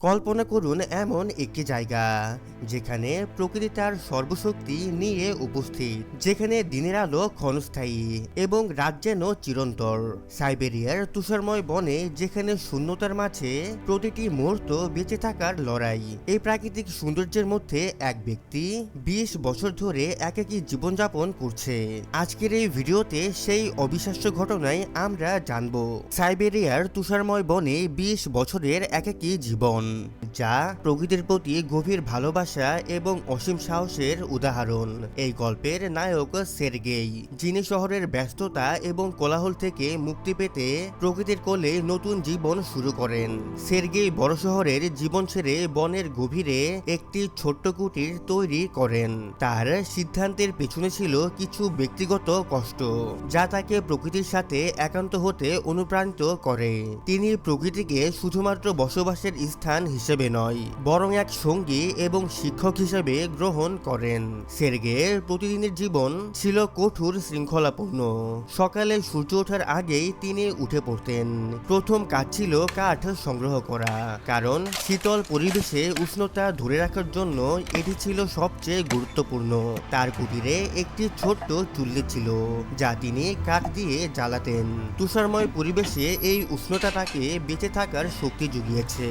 কল্পনা করুন এমন একটি জায়গা যেখানে প্রকৃতি তার সর্বশক্তি নিয়ে উপস্থিত, যেখানে দিনের আলো ক্ষণস্থায়ী এবং রাত যেন চিরন্তর। সাইবেরিয়ার তুষারময় বনে যেখানে শূন্যতার মাঝে প্রতিটি মুহূর্ত বেঁচে থাকার লড়াই, এই প্রাকৃতিক সৌন্দর্যের মধ্যে এক ব্যক্তি বিশ বছর ধরে একাকী জীবনযাপন করছে। আজকের এই ভিডিওতে সেই অবিশ্বাস্য ঘটনায় আমরা জানব। সাইবেরিয়ার তুষারময় বনে বিশ বছরের একাকী জীবন। যা প্রকৃতির প্রতি গভীর ভালোবাসা এবং অসীম সাহসের উদাহরণ। এই গল্পের নায়ক সের্গেই, যিনি শহরের ব্যস্ততা এবং কোলাহল থেকে মুক্তি পেতে প্রকৃতির কোলে নতুন জীবন শুরু করেন। সের্গেই বড় শহরের জীবন ছেড়ে বনের গভীরে একটি ছোট্ট কুটির তৈরি করেন। তার সিদ্ধান্তের পেছনে ছিল কিছু ব্যক্তিগত কষ্ট, যা তাকে প্রকৃতির সাথে একান্ত হতে অনুপ্রাণিত করে। তিনি প্রকৃতিকে শুধুমাত্র বসবাসের স্থান হিসেবে নয়, বরং এক সঙ্গী এবং শিক্ষক হিসেবে গ্রহণ করেন। সের্গের প্রতিদিনের জীবন ছিল কঠোর শৃঙ্খলাপূর্ণ। সকালে সূর্য ওঠার আগেই তিনি উঠে পড়তেন। প্রথম কাজ ছিল কাঠ সংগ্রহ করা, কারণ শীতল পরিবেশে উষ্ণতা ধরে রাখার জন্য এটি ছিল সবচেয়ে গুরুত্বপূর্ণ। তার কুটিরে একটি ছোট্ট চুল্লি ছিল, যা তিনি কাঠ দিয়ে জ্বালাতেন। তুষারময় পরিবেশে এই উষ্ণতা তাকে বেঁচে থাকার শক্তি জুগিয়েছে।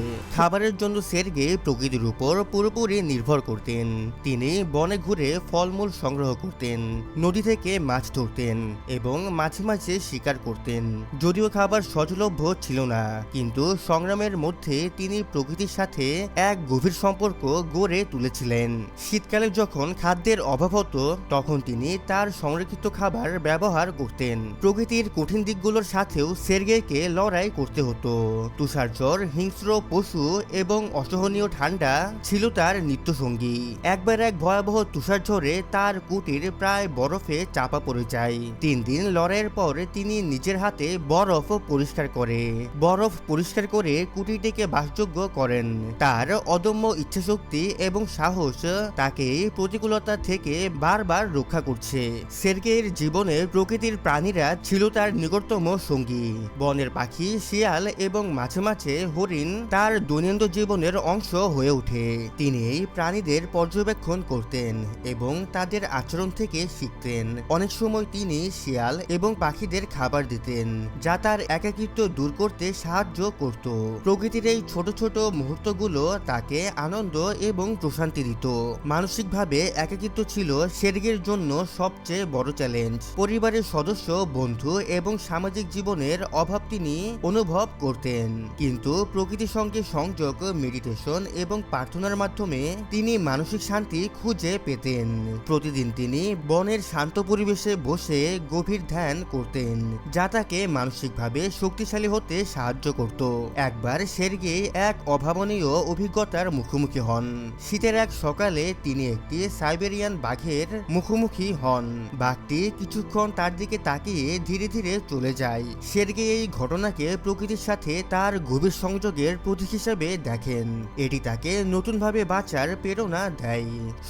খাবারের জন্য সের্গে প্রকৃতির উপর পুরোপুরি নির্ভর করতেন। তিনি বনে ঘুরে ফলমূল সংগ্রহ করতেন, নদী থেকে মাছ ধরতেন এবং মাঝে মাঝে শিকার করতেন। যদিও খাবার সহজলভ্য ছিল না, কিন্তু সংগ্রামের মধ্যে তিনি প্রকৃতির সাথে এক গভীর সম্পর্ক গড়ে তুলেছিলেন। শীতকালে যখন খাদ্যের অভাব হতো, তখন তিনি তার সংরক্ষিত খাবার ব্যবহার করতেন। প্রকৃতির কঠিন দিকগুলোর সাথেও সের্গেকে লড়াই করতে হতো। তুষারঝড়, হিংস্র পশু এবং অসহনীয় ঠান্ডা ছিল তার নিত্যসঙ্গী। একবার এক ভয়াবহ তুষারঝড়ে তার কুটির প্রায় বরফে চাপা পড়ে যায়। তিন দিন লড়াইয়ের পর তিনি নিজের হাতে বরফ পরিষ্কার করে। বরফ পরিষ্কার করে কুটিরটিকে বাসযোগ্য করেন। তার অদম্য ইচ্ছাশক্তি এবং সাহস তাকে প্রতিকূলতা থেকে বারবার রক্ষা করছে। সের্গের জীবনে প্রকৃতির প্রাণীরা ছিল তার নিকটতম সঙ্গী। বনের পাখি, শিয়াল এবং মাঝে মাঝে হরিণ তার দৈনন্দিন জীবনের অংশ হয়ে ওঠে। তিনি প্রাণীদের পর্যবেক্ষণ করতেন এবং তাদের আচরণ থেকে শিখতেন। অনেক সময় তিনি শিয়াল এবং পাখিদের খাবার দিতেন, যা তার একাকিত্ব দূর করতে সাহায্য করত। প্রকৃতির এই ছোট ছোট মুহূর্তগুলো তাকে আনন্দ এবং প্রশান্তি দিত। মানসিকভাবে একাকিত্ব ছিল সের্গের জন্য সবচেয়ে বড় চ্যালেঞ্জ। পরিবারের সদস্য, বন্ধু এবং সামাজিক জীবনের অভাব তিনি অনুভব করতেন। কিন্তু প্রকৃতির সঙ্গে সংযোগ মেডিটেশন এবং প্রার্থনার মাধ্যমে তিনি মানসিক শান্তি খুঁজে পেতেন। প্রতিদিন তিনি বনের শান্ত পরিবেশে বসে গভীর ধ্যান করতেন, যা তাকে মানসিকভাবে শক্তিশালী হতে সাহায্য করত। একবার সের্গে এক অভাবনীয় অভিজ্ঞতার মুখোমুখি হন। শীতের এক সকালে তিনি একটি সাইবেরিয়ান বাঘের মুখোমুখি হন। বাঘটি কিছুক্ষণ তার দিকে তাকিয়ে ধীরে ধীরে চলে যায়। সের্গে এই ঘটনাকে প্রকৃতির সাথে তার গভীর সংযোগের প্রতীক হিসেবে দেখেন, এটি তাকে নতুনভাবে বাঁচার প্রেরণা দেয়।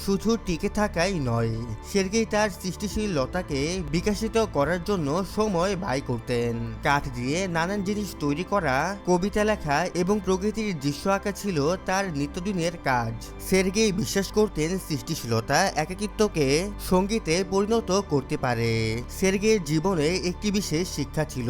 শুধু টিকে থাকাই নয়, সের্গেই তার সৃষ্টিশীলতাকে বিকাশিত করার জন্য সময় ব্যয় করতেন। কাঠ দিয়ে নানান জিনিস তৈরি করা, কবিতা লেখা এবং প্রকৃতির দৃশ্য আঁকা ছিল তার নিত্যদিনের কাজ। সের্গেই বিশ্বাস করতেন সৃষ্টিশীলতা একাকিত্বকে সঙ্গীতে পরিণত করতে পারে। সের্গের জীবনে একটি বিশেষ শিক্ষা ছিল,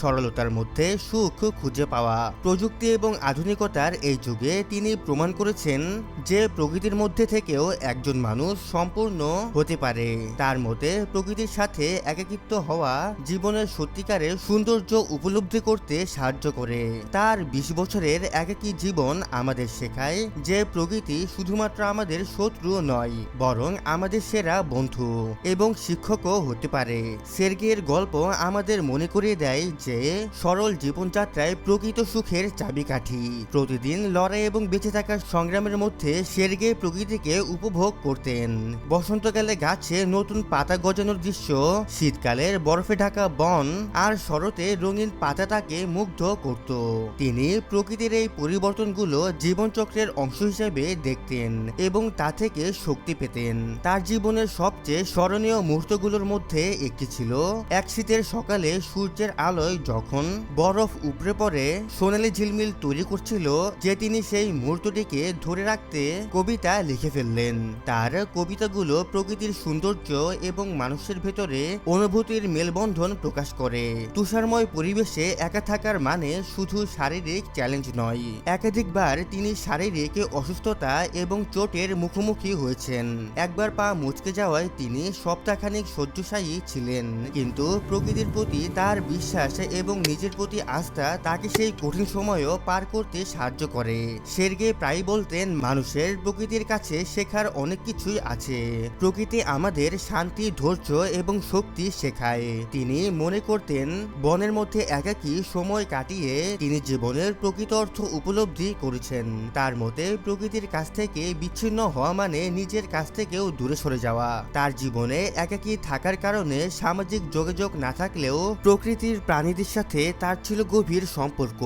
সরলতার মধ্যে সুখ খুঁজে পাওয়া, প্রযুক্তি এবং আধুনিকতার এই যুগে তিনি প্রমাণ করেছেন যে প্রকৃতির মধ্যে থেকেও একজন মানুষ সম্পূর্ণ হতে পারে। তার মতে, প্রকৃতির সাথে একাকিত্ব হওয়া জীবনের সত্যিকারের সৌন্দর্য উপলব্ধি করতে সাহায্য করে। তার বিশ বছরের একাকী জীবন আমাদের শেখায় যে প্রকৃতি শুধুমাত্র আমাদের শত্রু নয়, বরং আমাদের সেরা বন্ধু এবং শিক্ষকও হতে পারে। সের্গের গল্প আমাদের মনে করিয়ে দেয় যে, সরল জীবনযাত্রায় প্রকৃত সুখের চাবিকাঠি। প্রতিদিন লড়াই এবং বেঁচে থাকার সংগ্রামের মধ্যে সের্গে প্রকৃতিকে উপভোগ করতেন। বসন্তকালে গাছে নতুন পাতা গজানোর দৃশ্য, শীতকালের বরফে ঢাকা বন আর শরতে রঙিন পাতা তাকে মুগ্ধ করত। তিনি প্রকৃতির এই পরিবর্তনগুলো জীবনচক্রের অংশ হিসেবে দেখতেন এবং তা থেকে শক্তি পেতেন। তার জীবনের সবচেয়ে স্মরণীয় মুহূর্তগুলোর মধ্যে একটি ছিল এক শীতের সকালে সূর্যের আলোয় যখন বরফ উপড়ে পড়ে, সোনালি ঝিলমিল তৈরি করছিল যে তিনি সেই মুহূর্তটিকে ধরে রাখতে কবিতা লিখে ফেললেন। তার কবিতাগুলো প্রকৃতির সৌন্দর্য এবং মানুষের ভেতরে অনুভূতির মেলবন্ধন প্রকাশ করে। তুষারময় পরিবেশে একা থাকার মানে শুধু শারীরিক চ্যালেঞ্জ নয়। একাধিকবার তিনি শারীরিক অসুস্থতা এবং চোটের মুখোমুখি হয়েছেন। একবার পা মুচকে যাওয়ায় তিনি সপ্তাহখানিক শয্যশায়ী ছিলেন। কিন্তু প্রকৃতির প্রতি তার বিশ্বাস এবং নিজের প্রতি আস্থা তাকে সেই কঠিন সময়ও পার করতে সাহায্য করে। সের্গে প্রায় বলতেন, মানুষের প্রকৃতির কাছে শেখার অনেক কিছুই আছে। প্রকৃতি আমাদের শান্তি, ধৈর্য এবং শক্তি শেখায়। তিনি মনে করতেন, বনের মধ্যে একাকী সময় কাটিয়ে তিনি জীবনের প্রকৃত অর্থ উপলব্ধি করেছেন। তার মতে, প্রকৃতির কাছ থেকে বিচ্ছিন্ন হওয়া মানে নিজের কাছ থেকেও দূরে সরে যাওয়া। তার জীবনে একাকী থাকার কারণে সামাজিক যোগাযোগ না থাকলেও প্রকৃতির প্রাণীদের সাথে তার ছিল গভীর সম্পর্ক।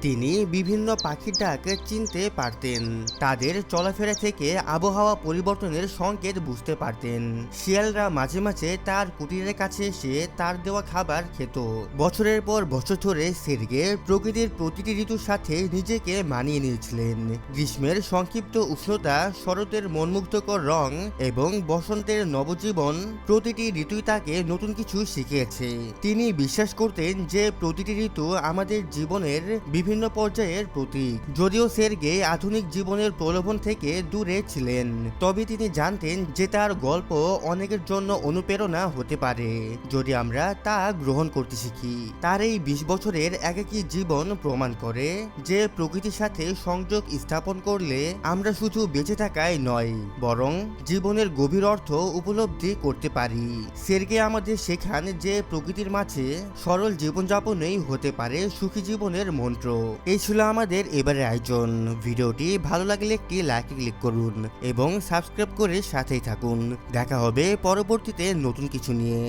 তিনি বিভিন্ন পাখির ডাক চিনতে পারতেন। তাদের চলাফেরা থেকে আবহাওয়া পরিবর্তনের সংকেত বুঝতে পারতেন। শিয়ালরা মাঝে মাঝে তার কুটিরের কাছে এসে তার দেওয়া খাবার খেত। বছরের পর বছর ধরে সের্গে প্রকৃতির প্রতিটি ঋতুর সাথে নিজেকে মানিয়ে নিয়েছিলেন। গ্রীষ্মের সংক্ষিপ্ত উষ্ণতা, শরতের মনমুগ্ধকর রং এবং বসন্তের নবজীবন প্রতিটি ঋতুই তাকে নতুন কিছু শিখিয়েছে। তিনি বিশ্বাস করতেন যে প্রতিটি ঋতু আমাদের জীবনের বিভিন্ন পর্যায়ের প্রতীক। যদিও সের্গে আধুনিক জীবনের প্রলোভন থেকে দূরে ছিলেন, তবে তিনি জানতেন যে তার গল্প অনেকের জন্য অনুপ্রেরণা হতে পারে। যদি আমরা তা গ্রহণ করতে শিখি, তার এই বিশ বছরের একাকী জীবন প্রমাণ করে যে প্রকৃতির সাথে সংযোগ স্থাপন করলে আমরা শুধু বেঁচে থাকাই নয়, বরং জীবনের গভীর অর্থ উপলব্ধি করতে পারি। সের্গে আমাদের শেখান যে প্রকৃতির মাঝে সরল জীবনযাপনেই হতে পারে সুখী জীবনের মন্ত্র। এই ছিল আমাদের এবারের আয়োজন ভিডিওটি ভালো লাগলে একটি লাইক ক্লিক করুন এবং সাবস্ক্রাইব করে সাথেই থাকুন। দেখা হবে পরবর্তীতে নতুন কিছু নিয়ে।